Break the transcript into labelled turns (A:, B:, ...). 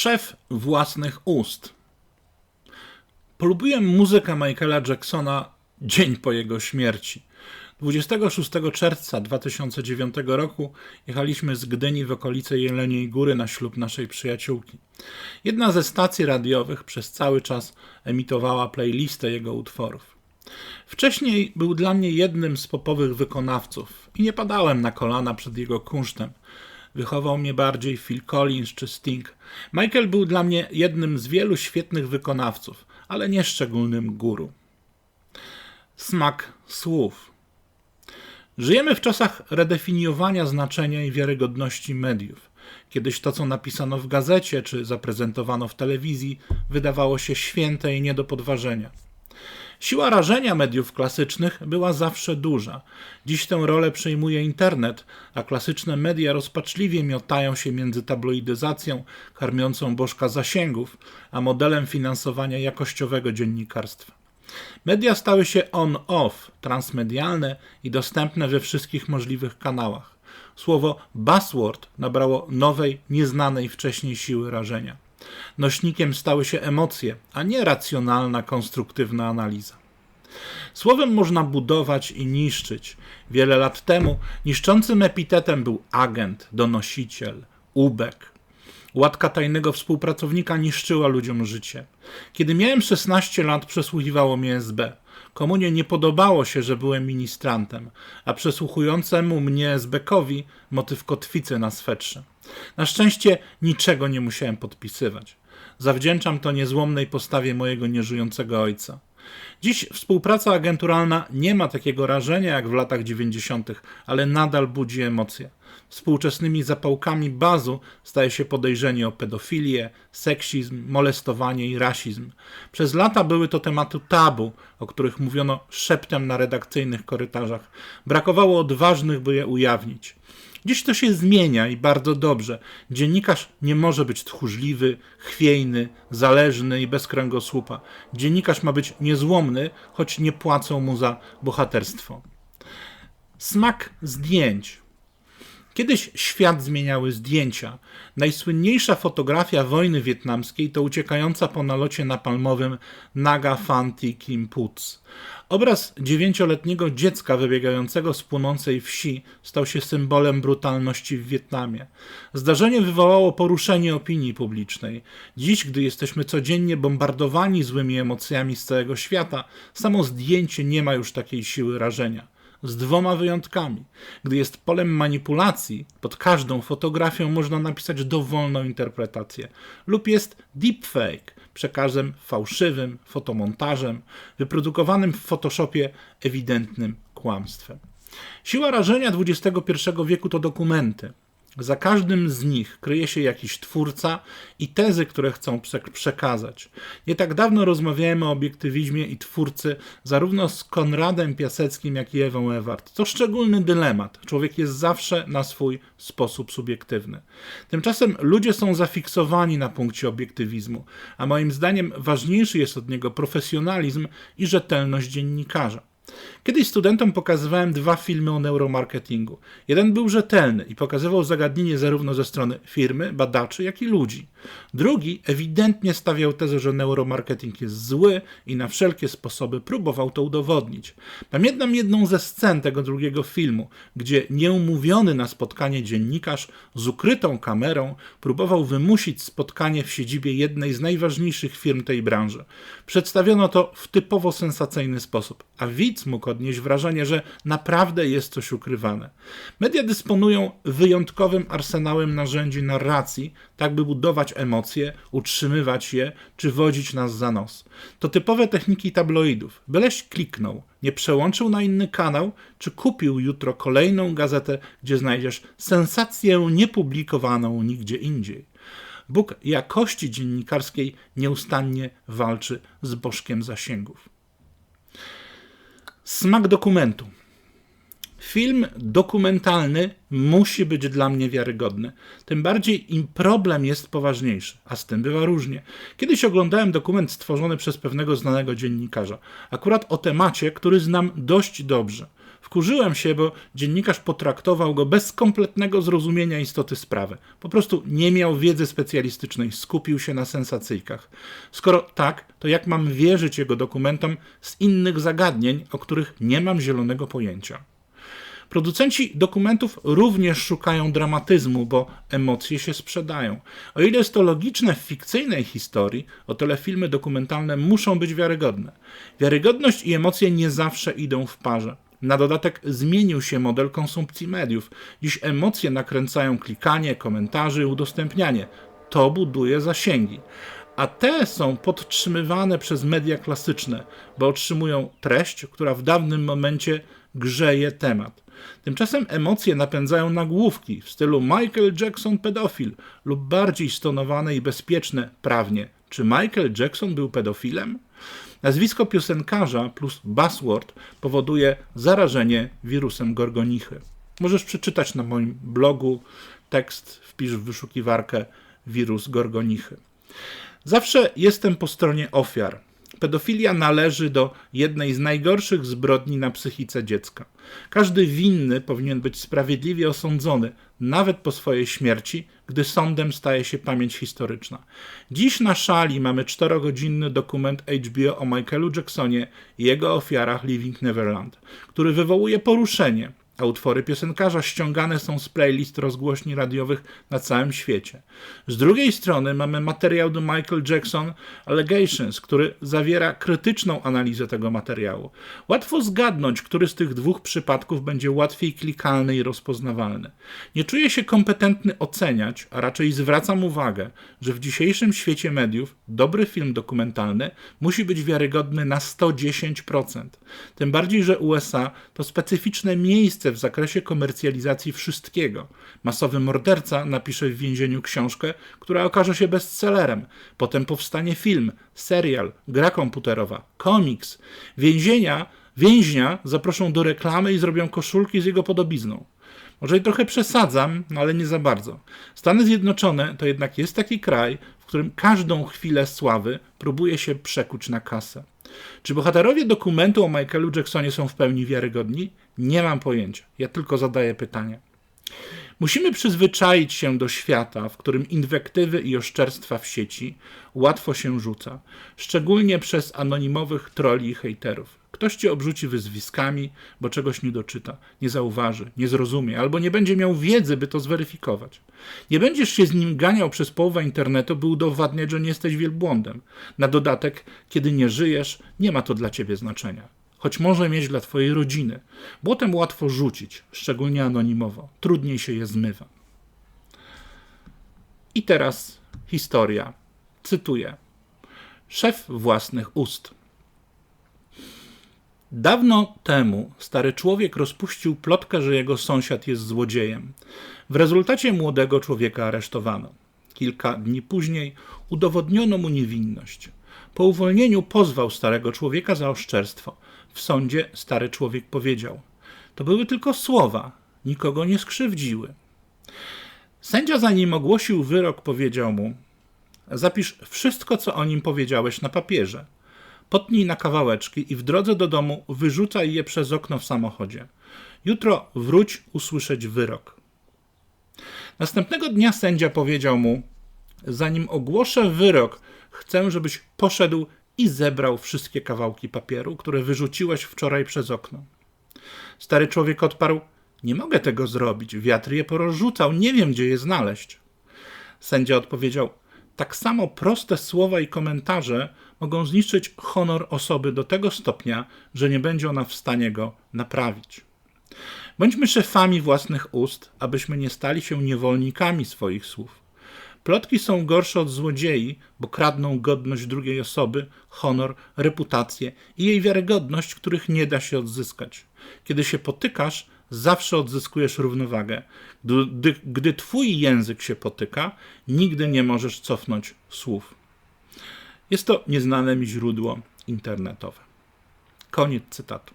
A: Szef własnych ust. Polubiłem muzykę Michaela Jacksona dzień po jego śmierci. 26 czerwca 2009 roku jechaliśmy z Gdyni w okolice Jeleniej Góry na ślub naszej przyjaciółki. Jedna ze stacji radiowych przez cały czas emitowała playlistę jego utworów. Wcześniej był dla mnie jednym z popowych wykonawców i nie padałem na kolana przed jego kunsztem. Wychował mnie bardziej Phil Collins czy Sting. Michael był dla mnie jednym z wielu świetnych wykonawców, ale nie szczególnym guru. Smak słów. Żyjemy w czasach redefiniowania znaczenia i wiarygodności mediów. Kiedyś to, co napisano w gazecie czy zaprezentowano w telewizji, wydawało się święte i nie do podważenia. Siła rażenia mediów klasycznych była zawsze duża. Dziś tę rolę przejmuje internet, a klasyczne media rozpaczliwie miotają się między tabloidyzacją karmiącą bożka zasięgów, a modelem finansowania jakościowego dziennikarstwa. Media stały się on-off, transmedialne i dostępne we wszystkich możliwych kanałach. Słowo buzzword nabrało nowej, nieznanej wcześniej siły rażenia. Nośnikiem stały się emocje, a nie racjonalna, konstruktywna analiza. Słowem można budować i niszczyć. Wiele lat temu niszczącym epitetem był agent, donosiciel, ubek. Łatka tajnego współpracownika niszczyła ludziom życie. Kiedy miałem 16 lat, przesłuchiwało mnie SB. Komunie nie podobało się, że byłem ministrantem, a przesłuchującemu mnie SB-kowi motyw kotwicy na swetrze. Na szczęście niczego nie musiałem podpisywać. Zawdzięczam to niezłomnej postawie mojego nieżyjącego ojca. Dziś współpraca agenturalna nie ma takiego rażenia jak w latach 90., ale nadal budzi emocje. Współczesnymi zapałkami bazu staje się podejrzenie o pedofilię, seksizm, molestowanie i rasizm. Przez lata były to tematy tabu, o których mówiono szeptem na redakcyjnych korytarzach. Brakowało odważnych, by je ujawnić. Dziś to się zmienia i bardzo dobrze. Dziennikarz nie może być tchórzliwy, chwiejny, zależny i bez kręgosłupa. Dziennikarz ma być niezłomny, choć nie płacą mu za bohaterstwo. Smak zdjęć. Kiedyś świat zmieniały zdjęcia. Najsłynniejsza fotografia wojny wietnamskiej to uciekająca po nalocie napalmowym Naga Fanti Kim Puts. Obraz dziewięcioletniego dziecka wybiegającego z płonącej wsi stał się symbolem brutalności w Wietnamie. Zdarzenie wywołało poruszenie opinii publicznej. Dziś, gdy jesteśmy codziennie bombardowani złymi emocjami z całego świata, samo zdjęcie nie ma już takiej siły rażenia z dwoma wyjątkami. Gdy jest polem manipulacji, pod każdą fotografią można napisać dowolną interpretację, lub jest deepfake, przekazem fałszywym, fotomontażem, wyprodukowanym w Photoshopie ewidentnym kłamstwem. Siła rażenia XXI wieku to dokumenty, za każdym z nich kryje się jakiś twórca i tezy, które chcą przekazać. Nie tak dawno rozmawiałem o obiektywizmie i twórcy zarówno z Konradem Piaseckim, jak i Ewą Ewart. To szczególny dylemat. Człowiek jest zawsze na swój sposób subiektywny. Tymczasem ludzie są zafiksowani na punkcie obiektywizmu, a moim zdaniem ważniejszy jest od niego profesjonalizm i rzetelność dziennikarza. Kiedyś studentom pokazywałem dwa filmy o neuromarketingu. Jeden był rzetelny i pokazywał zagadnienie zarówno ze strony firmy, badaczy, jak i ludzi. Drugi ewidentnie stawiał tezę, że neuromarketing jest zły i na wszelkie sposoby próbował to udowodnić. Pamiętam jedną ze scen tego drugiego filmu, gdzie nieumówiony na spotkanie dziennikarz z ukrytą kamerą próbował wymusić spotkanie w siedzibie jednej z najważniejszych firm tej branży. Przedstawiono to w typowo sensacyjny sposób, a widz mógł odnieść wrażenie, że naprawdę jest coś ukrywane. Media dysponują wyjątkowym arsenałem narzędzi narracji, tak by budować emocje, utrzymywać je czy wodzić nas za nos. To typowe techniki tabloidów. Byleś kliknął, nie przełączył na inny kanał, czy kupił jutro kolejną gazetę, gdzie znajdziesz sensację niepublikowaną nigdzie indziej. Bóg jakości dziennikarskiej nieustannie walczy z bożkiem zasięgów. Smak dokumentu. Film dokumentalny musi być dla mnie wiarygodny. Tym bardziej im problem jest poważniejszy, a z tym bywa różnie. Kiedyś oglądałem dokument stworzony przez pewnego znanego dziennikarza, akurat o temacie, który znam dość dobrze. Wkurzyłem się, bo dziennikarz potraktował go bez kompletnego zrozumienia istoty sprawy. Po prostu nie miał wiedzy specjalistycznej, skupił się na sensacyjkach. Skoro tak, to jak mam wierzyć jego dokumentom z innych zagadnień, o których nie mam zielonego pojęcia? Producenci dokumentów również szukają dramatyzmu, bo emocje się sprzedają. O ile jest to logiczne w fikcyjnej historii, o tyle filmy dokumentalne muszą być wiarygodne. Wiarygodność i emocje nie zawsze idą w parze. Na dodatek zmienił się model konsumpcji mediów. Dziś emocje nakręcają klikanie, komentarze i udostępnianie. To buduje zasięgi. A te są podtrzymywane przez media klasyczne, bo otrzymują treść, która w dawnym momencie grzeje temat. Tymczasem emocje napędzają nagłówki w stylu Michael Jackson pedofil lub bardziej stonowane i bezpieczne prawnie. Czy Michael Jackson był pedofilem? Nazwisko piosenkarza plus buzzword powoduje zarażenie wirusem gorgonichy. Możesz przeczytać na moim blogu tekst, wpisz w wyszukiwarkę wirus gorgonichy. Zawsze jestem po stronie ofiar. Pedofilia należy do jednej z najgorszych zbrodni na psychice dziecka. Każdy winny powinien być sprawiedliwie osądzony, nawet po swojej śmierci, gdy sądem staje się pamięć historyczna. Dziś na szali mamy czterogodzinny dokument HBO o Michaelu Jacksonie i jego ofiarach Living Neverland, który wywołuje poruszenie, a utwory piosenkarza ściągane są z playlist rozgłośni radiowych na całym świecie. Z drugiej strony mamy materiał do Michael Jackson Allegations, który zawiera krytyczną analizę tego materiału. Łatwo zgadnąć, który z tych dwóch przypadków będzie łatwiej klikalny i rozpoznawalny. Nie czuję się kompetentny oceniać, a raczej zwracam uwagę, że w dzisiejszym świecie mediów dobry film dokumentalny musi być wiarygodny na 110%. Tym bardziej, że USA to specyficzne miejsce w zakresie komercjalizacji wszystkiego. Masowy morderca napisze w więzieniu książkę, która okaże się bestsellerem. Potem powstanie film, serial, gra komputerowa, komiks. Więzienia, więźnia zaproszą do reklamy i zrobią koszulki z jego podobizną. Może i trochę przesadzam, no ale nie za bardzo. Stany Zjednoczone to jednak jest taki kraj, w którym każdą chwilę sławy próbuje się przekuć na kasę. Czy bohaterowie dokumentu o Michaelu Jacksonie są w pełni wiarygodni? Nie mam pojęcia. Ja tylko zadaję pytania. Musimy przyzwyczaić się do świata, w którym inwektywy i oszczerstwa w sieci łatwo się rzuca, szczególnie przez anonimowych troli i hejterów. Ktoś cię obrzuci wyzwiskami, bo czegoś nie doczyta, nie zauważy, nie zrozumie, albo nie będzie miał wiedzy, by to zweryfikować. Nie będziesz się z nim ganiał przez połowę internetu, by udowadniać, że nie jesteś wielbłądem. Na dodatek, kiedy nie żyjesz, nie ma to dla ciebie znaczenia. Choć może mieć dla twojej rodziny. Błotem łatwo rzucić, szczególnie anonimowo. Trudniej się je zmywa. I teraz historia. Cytuję. Szef własnych ust. Dawno temu stary człowiek rozpuścił plotkę, że jego sąsiad jest złodziejem. W rezultacie młodego człowieka aresztowano. Kilka dni później udowodniono mu niewinność. Po uwolnieniu pozwał starego człowieka za oszczerstwo. W sądzie stary człowiek powiedział: To były tylko słowa, nikogo nie skrzywdziły. Sędzia, zanim ogłosił wyrok, powiedział mu: Zapisz wszystko, co o nim powiedziałeś na papierze. Potnij na kawałeczki i w drodze do domu wyrzucaj je przez okno w samochodzie. Jutro wróć usłyszeć wyrok. Następnego dnia sędzia powiedział mu: Zanim ogłoszę wyrok, chcę, żebyś poszedł i zebrał wszystkie kawałki papieru, które wyrzuciłeś wczoraj przez okno. Stary człowiek odparł: Nie mogę tego zrobić, wiatr je porozrzucał, nie wiem, gdzie je znaleźć. Sędzia odpowiedział: Tak samo proste słowa i komentarze mogą zniszczyć honor osoby do tego stopnia, że nie będzie ona w stanie go naprawić. Bądźmy szefami własnych ust, abyśmy nie stali się niewolnikami swoich słów. Plotki są gorsze od złodziei, bo kradną godność drugiej osoby, honor, reputację i jej wiarygodność, których nie da się odzyskać. Kiedy się potykasz, zawsze odzyskujesz równowagę. Gdy, gdy twój język się potyka, nigdy nie możesz cofnąć słów. Jest to nieznane mi źródło internetowe. Koniec cytatu.